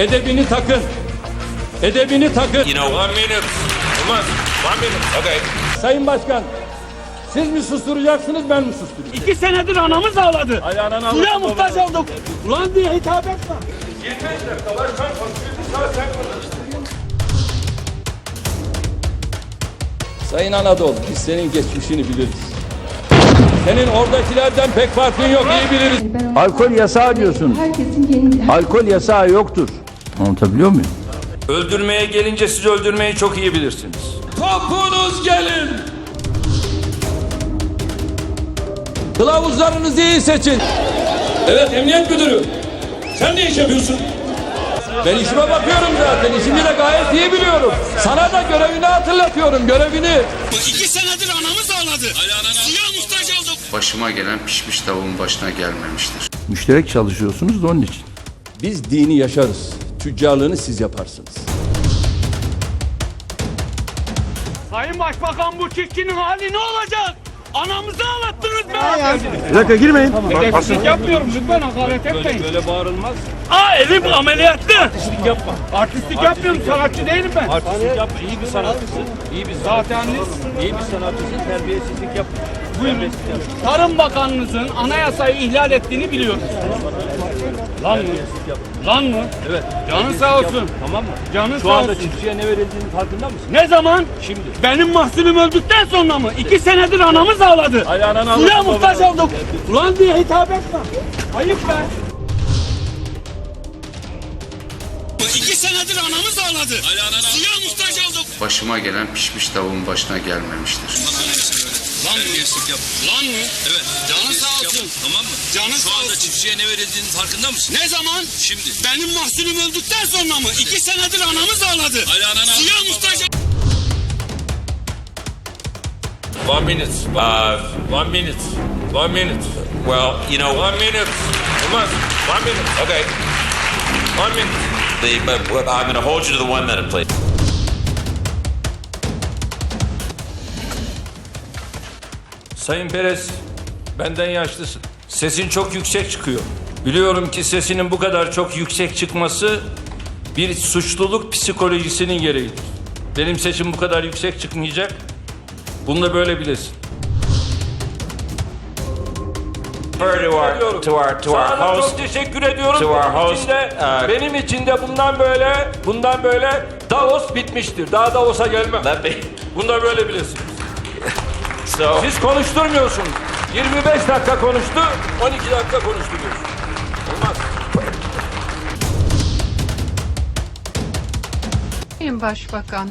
Edebini takın. Edebini takın. You know, one minute. On, one minute. Okay. Sayın Başkan, siz mi susturacaksınız ben mi susturacağım? İki senedir anamız ağladı. Ayağına Suya muhtaç olduk. Ulan diye hitap etme. Sayın Anadolu, biz senin geçmişini biliriz. Senin oradakilerden pek farkın yok, iyi biliriz. Alkol yasağı diyorsun. Herkesin kendi Alkol yasağı yoktur. Anlatabiliyor muyum? Öldürmeye gelince siz öldürmeyi çok iyi bilirsiniz. Topunuz gelin. Kılavuzlarınızı iyi seçin. Evet emniyet müdürü. Sen ne iş yapıyorsun? Ben işime bakıyorum zaten. İşimi de gayet iyi biliyorum. Sana da görevini hatırlatıyorum. Görevini. İki senedir anamız ağladı. Suya muhtaç olduk. Başıma gelen pişmiş tavuğun başına gelmemiştir. Müşterek çalışıyorsunuz da onun için. Biz dini yaşarız. Tüccarlığını siz yaparsınız. Sayın Başbakan bu çiftçinin hali ne olacak? Anamızı ağlattınız be. Bir dakika girmeyin. Edepsizlik yapmıyorum lütfen hakaret etmeyin. Böyle bağırılmaz. Aa elim ameliyatlı. Artistlik yapma. Artistlik yapmıyorum sanatçı değilim ben. Artistlik yapma. İyi bir sanatçısın. İyi bir Zaten İyi bir sanatçısın. Terbiyesizlik yapma. Buyurun. Tarım Bakanınızın anayasayı ihlal ettiğini biliyoruz. Lan mı? Lan mı? Evet. Canın sağ olsun. Tamam mı? Canın Şu sağ anda olsun. çiftçiye ne verildiğinin farkında mısın? Ne zaman? Şimdi. Benim mahsulüm öldükten sonra mı? İki senedir anamız ağladı. Ayağına Suya alın. muhtaç olduk. Ulan diye hitap etme. Ayıp be. İki senedir anamız ağladı. Suya muhtaç olduk. Başıma gelen pişmiş tavuğun başına gelmemiştir. Lan mı? Lan mı? Evet. Canın sağ olsun. Tamam mı? Canın Şu sağ anda olsun. çiftçiye ne verildiğinin farkında mısın? Ne zaman? Şimdi. Benim mahsulüm öldükten sonra mı? İki senedir anamız ağladı. Ayağına al. Suya muhtaç. One minute. Uh, one minute. One minute. Well, you know. One minute. Come on. One minute. Okay. One minute. The, but, but I'm going to hold you to the one minute, please. Sayın Perez, benden yaşlısın. Sesin çok yüksek çıkıyor. Biliyorum ki sesinin bu kadar çok yüksek çıkması bir suçluluk psikolojisinin gereğidir. Benim sesim bu kadar yüksek çıkmayacak. Bunu da böyle bilesin. Refer to our, to our, to our Sana host. çok teşekkür ediyorum. to our benim host, için de, uh, benim için de bundan böyle, bundan böyle Davos bitmiştir. Daha Davos'a gelmem. Let me. Bunu da böyle bilesin. So, Siz konuşturmuyorsunuz. 25 dakika konuştu, 12 dakika konuştu diyorsun. Olmaz. Sayın Başbakan,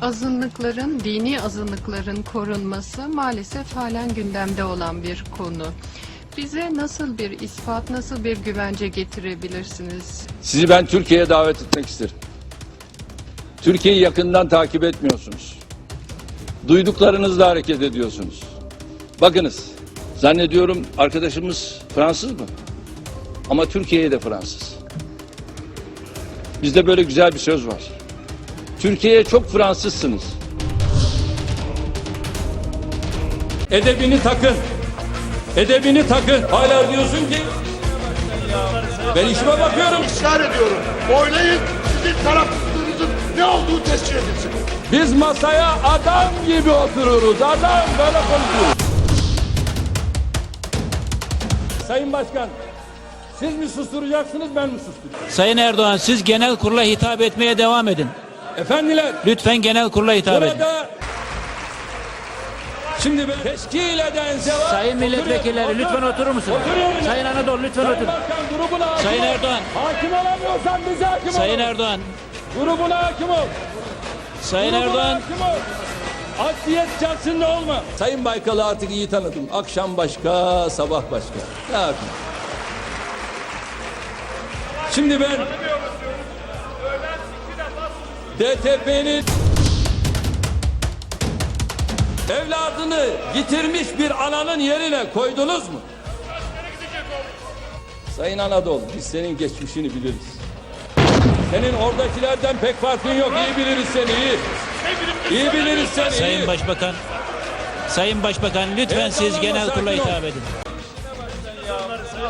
azınlıkların, dini azınlıkların korunması maalesef halen gündemde olan bir konu. Bize nasıl bir ispat, nasıl bir güvence getirebilirsiniz? Sizi ben Türkiye'ye davet etmek isterim. Türkiye'yi yakından takip etmiyorsunuz. Duyduklarınızla hareket ediyorsunuz. Bakınız, zannediyorum arkadaşımız Fransız mı? Ama Türkiye'ye de Fransız. Bizde böyle güzel bir söz var. Türkiye'ye çok Fransızsınız. Edebini takın. Edebini takın. Hala diyorsun ki ben işime bakıyorum. ısrar ediyorum. Oylayın sizin tarafsızlığınızın ne olduğu tescil edilsin. Biz masaya adam gibi otururuz. Adam böyle konuşuyoruz. Sayın Başkan, siz mi susturacaksınız ben mi susturacağım? Sayın Erdoğan siz genel kurula hitap etmeye devam edin. Efendiler, Lütfen genel kurula hitap edin. burada şimdi ben teşkil eden cevap... Sayın milletvekilleri Otur, lütfen otur. oturur musunuz? Otur yerine. Sayın Anadolu lütfen Sayın oturun. Başkan grubuna hakim Sayın ol. Erdoğan. Hakim olamıyorsan bize hakim Sayın ol. Erdoğan. Grubuna hakim ol. Sayın Grubuna Erdoğan. hakim ol. Aksiyet çarşında olma. Sayın Baykal'ı artık iyi tanıdım. Akşam başka, sabah başka. Ne yapayım? Şimdi ben DTP'nin evladını yitirmiş bir ananın yerine koydunuz mu? Sayın Anadolu, biz senin geçmişini biliriz. Senin oradakilerden pek farkın yok. İyi biliriz seni, iyi. İyi biliriz seni, iyi. Sayın Başbakan. Sayın Başbakan lütfen Evet, siz tamam, genel kurula ol. hitap edin.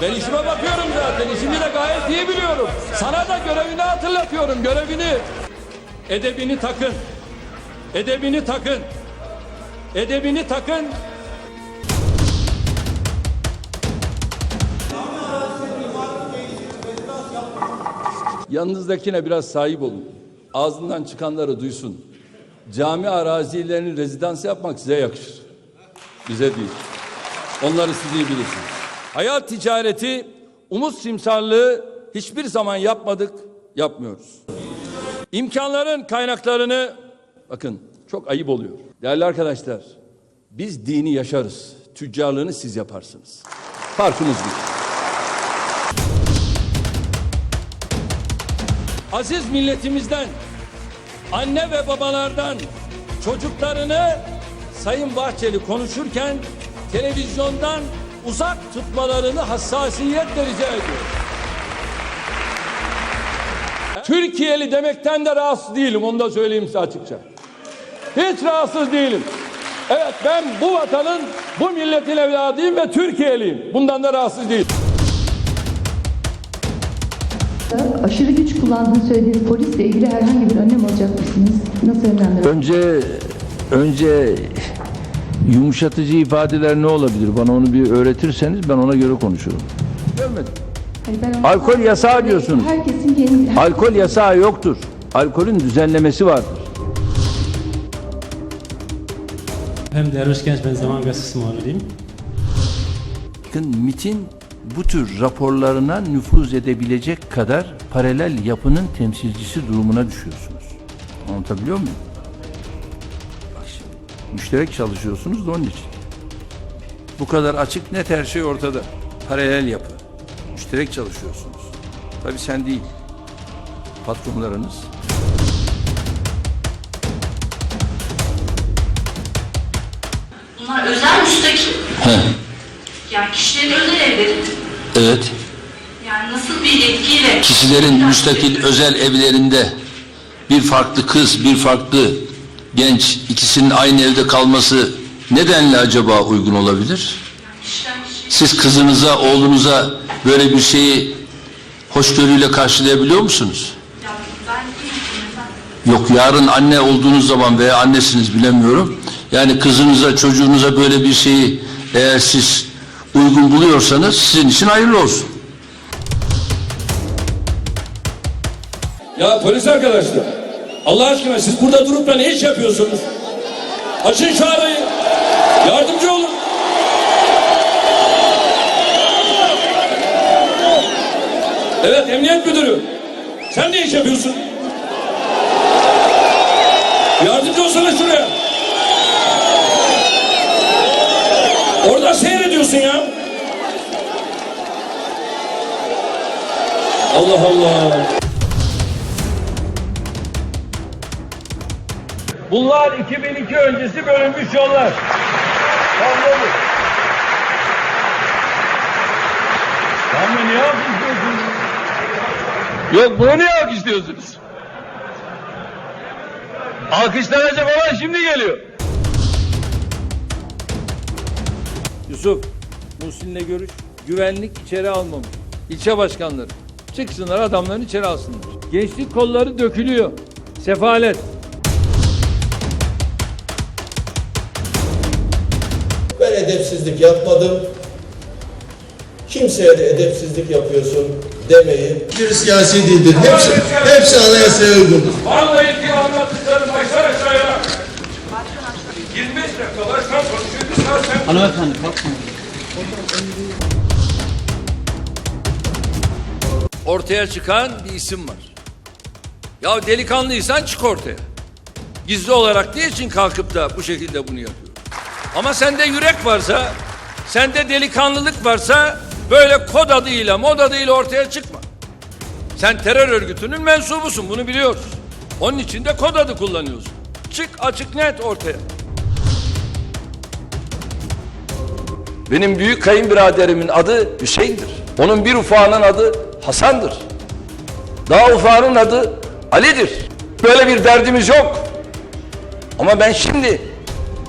Ben işime bakıyorum zaten. İşimi de gayet iyi biliyorum. Sana da görevini hatırlatıyorum. Görevini. Edebini takın. Edebini takın. Edebini takın. Yanınızdakine biraz sahip olun. Ağzından çıkanları duysun. Cami arazilerini rezidans yapmak size yakışır. Bize değil. Onları siz iyi bilirsiniz. Hayat ticareti, umut simsarlığı hiçbir zaman yapmadık, yapmıyoruz. İmkanların kaynaklarını bakın çok ayıp oluyor. Değerli arkadaşlar, biz dini yaşarız. Tüccarlığını siz yaparsınız. Farkımız bu. Aziz milletimizden, anne ve babalardan çocuklarını Sayın Bahçeli konuşurken televizyondan uzak tutmalarını hassasiyetle rica ediyorum. Türkiye'li demekten de rahatsız değilim, onu da söyleyeyim size açıkça. Hiç rahatsız değilim. Evet ben bu vatanın, bu milletin evladıyım ve Türkiye'liyim. Bundan da rahatsız değilim. Aşırı güç kullandığını söylediğiniz polisle ilgili herhangi bir önlem alacak mısınız? Nasıl önlemler? Önce önce yumuşatıcı ifadeler ne olabilir? Bana onu bir öğretirseniz ben ona göre konuşurum. Görmedim. Hayır, ben Alkol yasağı diyorsunuz. Herkesin kendi... Alkol yasağı yoktur. Alkolün düzenlemesi vardır. Hem Derviş Genç Ben Zaman Gazetesi muhabiriyim. Bakın MIT'in bu tür raporlarına nüfuz edebilecek kadar paralel yapının temsilcisi durumuna düşüyorsunuz. Anlatabiliyor muyum? Müşterek çalışıyorsunuz da onun için. Bu kadar açık net her şey ortada. Paralel yapı. Müşterek çalışıyorsunuz. Tabii sen değil. Patronlarınız. Bunlar özel müstakil. Yani kişilerin özel evleri. Evet. Yani nasıl bir yetkiyle... Kişilerin müstakil özel evlerinde bir farklı kız, bir farklı genç ikisinin aynı evde kalması nedenle acaba uygun olabilir? Kişiye... Siz kızınıza, oğlunuza böyle bir şeyi hoşgörüyle karşılayabiliyor musunuz? Yok yarın anne olduğunuz zaman veya annesiniz bilemiyorum. Yani kızınıza, çocuğunuza böyle bir şeyi eğer siz uygun buluyorsanız sizin için hayırlı olsun. Ya polis arkadaşlar, Allah aşkına siz burada durup da ne iş yapıyorsunuz? Açın şu arayı, yardımcı olun. Evet, emniyet müdürü. Sen ne iş yapıyorsun? Allah Allah. Bunlar 2002 öncesi bölünmüş yollar. Tamam Tamam niye alkışlıyorsunuz? Yok bunu niye alkışlıyorsunuz? Alkışlanacak olan şimdi geliyor. Yusuf, Muhsin'le görüş. Güvenlik içeri almamış. İlçe başkanları. Çıksınlar adamların içeri alsınlar. Gençlik kolları dökülüyor. Sefalet. Ben edepsizlik yapmadım. Kimseye de edepsizlik yapıyorsun demeyi. Bir siyasi değildir. Hepsi, hepsi anayasaya uygundur. Vallahi ilgili anlattıklarım başlar aşağıya. 25 dakika başkan konuşuyor. Bir saat sen Hanımefendi kalkın. Ortaya çıkan bir isim var. Ya delikanlıysan çık ortaya. Gizli olarak ne için kalkıp da bu şekilde bunu yapıyor? Ama sende yürek varsa, sende delikanlılık varsa böyle kod adıyla, mod adıyla ortaya çıkma. Sen terör örgütünün mensubusun bunu biliyoruz. Onun için de kod adı kullanıyorsun. Çık açık net ortaya. Benim büyük kayınbiraderimin adı Hüseyin'dir. Onun bir ufağının adı Hasan'dır. Daha ufağının adı Ali'dir. Böyle bir derdimiz yok. Ama ben şimdi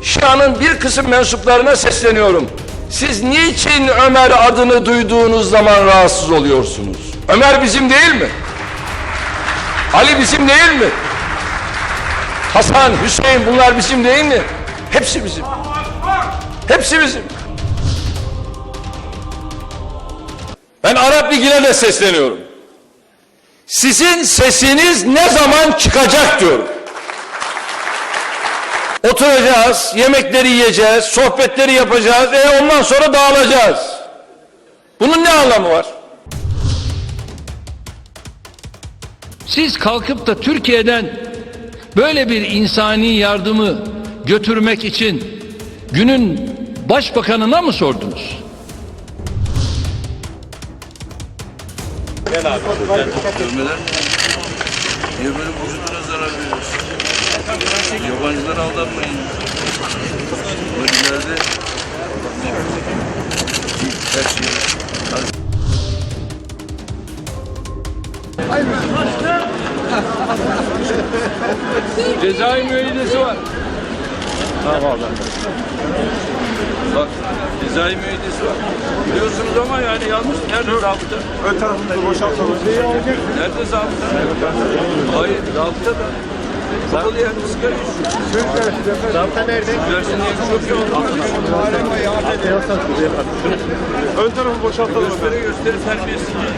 Şia'nın bir kısım mensuplarına sesleniyorum. Siz niçin Ömer adını duyduğunuz zaman rahatsız oluyorsunuz? Ömer bizim değil mi? Ali bizim değil mi? Hasan, Hüseyin bunlar bizim değil mi? Hepsi bizim. Hepsi bizim. Ben Arap Ligi'ne de sesleniyorum. Sizin sesiniz ne zaman çıkacak diyorum. Oturacağız, yemekleri yiyeceğiz, sohbetleri yapacağız, e ondan sonra dağılacağız. Bunun ne anlamı var? Siz kalkıp da Türkiye'den böyle bir insani yardımı götürmek için günün başbakanına mı sordunuz? Niye böyle vücuduna zarar veriyorsun? Yabancılara aldanmayın. Bu ileride her şey Cezai müeyyidesi var. Bak cezai müeyyidesi var. Biliyorsunuz ama yani yanlış. Nerede zabıta? Ön tarafımızı boşaltalım. Nerede zabıta? Hayır zabıta da. Kapalı yerde sigara içiyor. Zabıta nerede? Dersin diye çok iyi oldu. Ön tarafı boşaltalım. Gösteri gösteri terbiyesizliği.